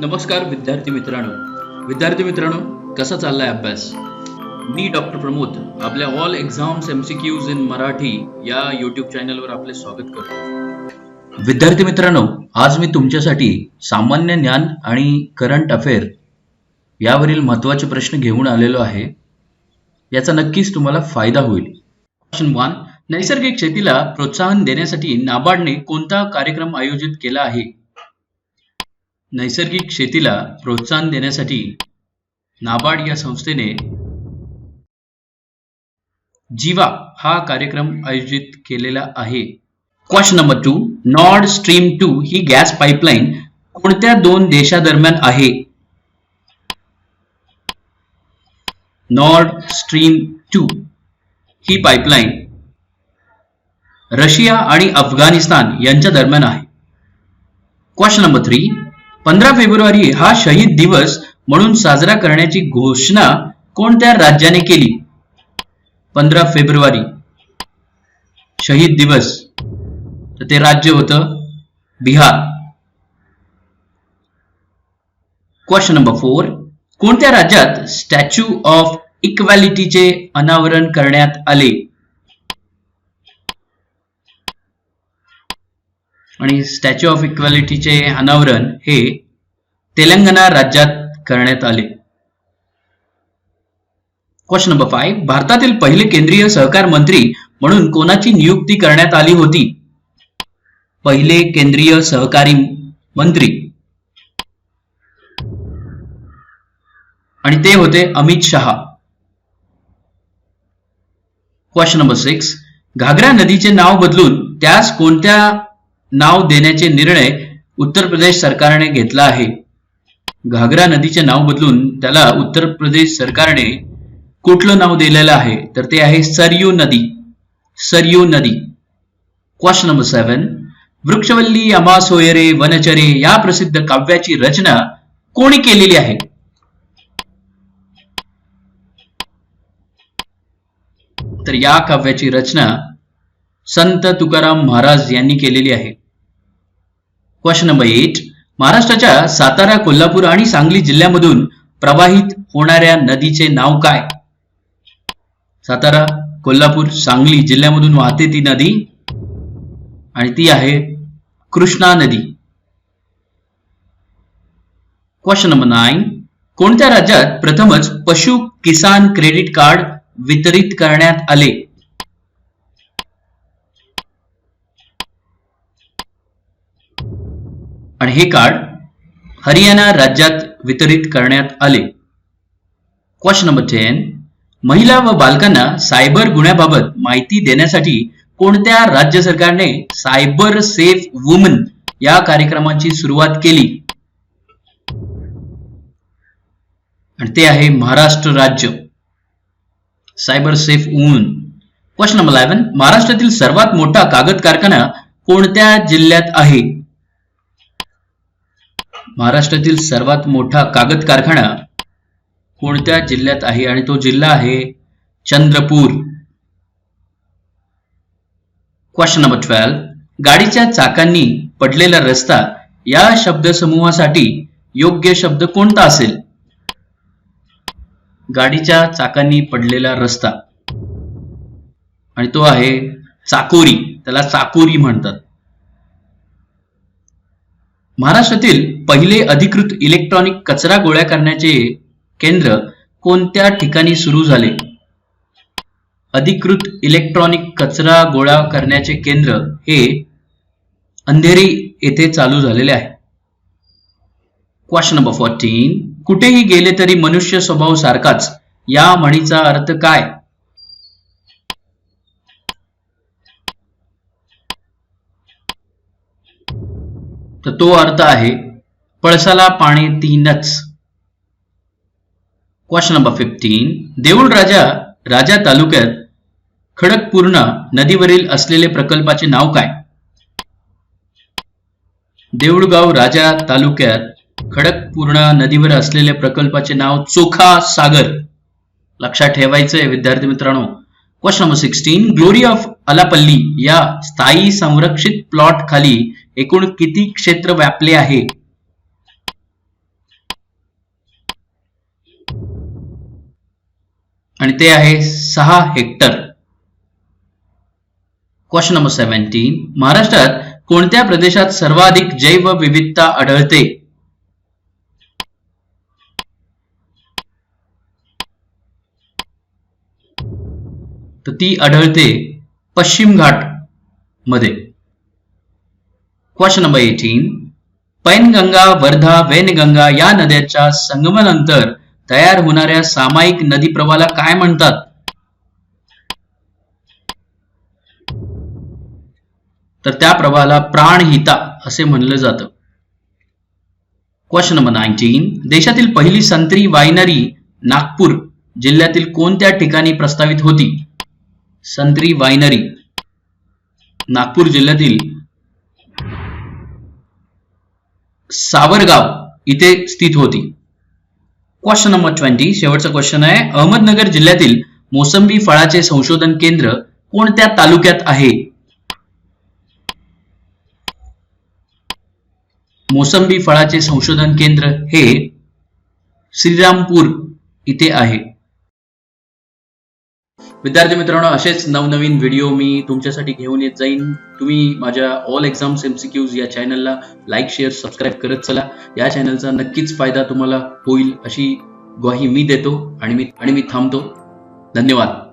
नमस्कार विद्यार्थी मित्रांनो. विद्यार्थी मित्रांनो कसा चाललाय अभ्यास? मी डॉक्टर प्रमोद आपल्या all exams MCQs in Marathi या यूट्यूब चॅनलवर आपले स्वागत करतो. विद्यार्थी मित्रांनो आज मी तुमच्यासाठी सामान्य ज्ञान आणि करंट अफेअर यावरील महत्त्वाचे प्रश्न घेऊन आलेलो आहे. याचा नक्कीच तुम्हाला फायदा होईल. क्वेश्चन वन नैसर्गिक शेतीला प्रोत्साहन देण्यासाठी नाबार्डने कोणता कार्यक्रम आयोजित केला आहे? नैसर्गिक शेतीला प्रोत्साहन देण्यासाठी नाबार्ड या संस्थेने जीवा हा कार्यक्रम आयोजित केलेला आहे. Question number two Nord Stream two ही गॅस पाईपलाईन कोणत्या दोन देशादरम्यान आहे? नॉर्ड स्ट्रीम टू ही पाईपलाईन रशिया आणि अफगाणिस्तान यांच्या दरम्यान आहे. क्वेश्चन नंबर थ्री पंधरा फेब्रुवारी हा शहीद दिवस म्हणून साजरा करण्याची घोषणा कोणत्या राज्याने केली? पंधरा फेब्रुवारी. शहीद दिवस. तर ते राज्य होतं बिहार. क्वेश्चन नंबर फोर कोणत्या राज्यात स्टॅच्यू ऑफ इक्वॅलिटीचे अनावरण करण्यात आले? आणि स्टॅच्यू ऑफ इक्वॅलिटीचे अनावरण हे तेलंगणा राज्यात करण्यात आले. क्वेश्चन नंबर फाय भारतातील पहिले केंद्रीय सहकार मंत्री म्हणून कोणाची नियुक्ती करण्यात आली होती? पहिले केंद्रीय सहकारी मंत्री. आणि ते होते Amit Shah. Question number six Ghaghara नदीचे नाव बदलून त्यास कोणत्या नाव देण्याचे निर्णय उत्तर प्रदेश सरकारने घेतला आहे. घागरा नदीचे नाव बदलून त्याला उत्तर प्रदेश सरकारने कुठलं नाव दिलेलं आहे? तर ते आहे सरयू नदी. सरयू नदी. क्वेश्चन नंबर सेवन वृक्षवल्ली अमा सोयरे वनचरे या प्रसिद्ध काव्याची रचना कोणी केलेली आहे? तर या काव्याची रचना संत तुकाराम महाराज यांनी केलेली आहे. क्वेश्चन नंबर एट महाराष्ट्राच्या सातारा कोल्हापूर आणि सांगली जिल्ह्यामधून प्रवाहित होणाऱ्या नदीचे नाव काय? सातारा कोल्हापूर सांगली जिल्ह्यामधून वाहते ती नदी आणि ती आहे कृष्णा नदी. क्वेश्चन नंबर नाईन कोणत्या राज्यात प्रथमच पशु किसान क्रेडिट कार्ड वितरित करण्यात आले? आणि हे कार्ड हरियाणा राज्यात वितरित करण्यात आले. क्वेश्चन नंबर टेन महिला व बालकांना सायबर गुन्ह्याबाबत माहिती देण्यासाठी कोणत्या राज्य सरकारने सायबर सेफ वुमन या कार्यक्रमाची सुरुवात केली? आणि ते आहे महाराष्ट्र राज्य. Cyber safe woman. Question number eleven महाराष्ट्रातील सर्वात मोठा कागद कारखाना कोणत्या जिल्ह्यात आहे? महाराष्ट्रातील सर्वात मोठा कागद कारखाना कोणत्या जिल्ह्यात आहे आणि तो जिल्हा आहे चंद्रपूर? क्वेश्चन नंबर ट्वेल्व गाडीच्या चाकांनी पडलेला रस्ता या शब्दसमूहासाठी योग्य शब्द कोणता असेल? गाडीच्या चाकांनी पडलेला रस्ता. आणि तो आहे चाकोरी. त्याला चाकोरी म्हणतात. महाराष्ट्रातील पहिले अधिकृत इलेक्ट्रॉनिक कचरा गोळा करण्याचे केंद्र कोणत्या ठिकाणी सुरू झाले? अधिकृत इलेक्ट्रॉनिक कचरा गोळा करण्याचे केंद्र हे अंधेरी येथे चालू झालेले आहे. क्वेश्चन नंबर फोर्टीन कुठेही गेले तरी मनुष्य स्वभाव सारखाच. या म्हणीचा अर्थ काय? तर तो अर्थ आहे पळसाला पाणी तीनच. क्वेश्चन नंबर फिफ्टीन देऊळ राजा राजा तालुक्यात खडकपूर्णा नदीवरील असलेले प्रकल्पाचे नाव काय? देऊळगाव राजा तालुक्यात खडकपूर्णा नदीवर असलेल्या प्रकल्पाचे नाव चोखा सागर. लक्षात ठेवायचंय विद्यार्थी मित्रांनो. Question number sixteen glory of Allapalli या स्थायी संरक्षित प्लॉट खाली एकूण किती क्षेत्र व्यापले आहे? आणि ते आहे सहा हेक्टर. क्वेश्चन नंबर सेव्हन्टीन महाराष्ट्रात कोणत्या प्रदेशात सर्वाधिक जैव विविधता आढळते? तर ती आढळते पश्चिम घाटमध्ये. Question number eighteen Painganga Wardha Wainganga या नद्यांच्या संगमानंतर तयार होणाऱ्या सामायिक नदी प्रवाहाला काय म्हणतात? तर त्या प्रवाहाला प्राणहिता असे म्हणलं जातं. क्वेश्चन नंबर नाईन्टीन देशातील पहिली संत्री वायनरी नागपूर जिल्ह्यातील कोणत्या ठिकाणी प्रस्तावित होती? संत्री वायनरी नागपूर जिल्ह्यातील सावरगाव इथे स्थित होती. क्वेश्चन नंबर ट्वेंटी शेवटचा क्वेश्चन आहे. अहमदनगर जिल्ह्यातील मोसंबी फळाचे संशोधन केंद्र कोणत्या तालुक्यात आहे? मोसंबी फळाचे संशोधन केंद्र हे श्रीरामपूर इथे आहे. विद्यार्थी मित्रांनो असेच नवनवीन व्हिडिओ मी तुमच्यासाठी घेऊन येत जाईन. तुम्ही माझ्या ऑल एक्झाम्स एमसीक्यूज या चॅनलला लाईक शेअर सबस्क्राईब करत चला. या चॅनलचा नक्कीच फायदा तुम्हाला होईल अशी ग्वाही मी देतो आणि मी आणि मी थांबतो. धन्यवाद.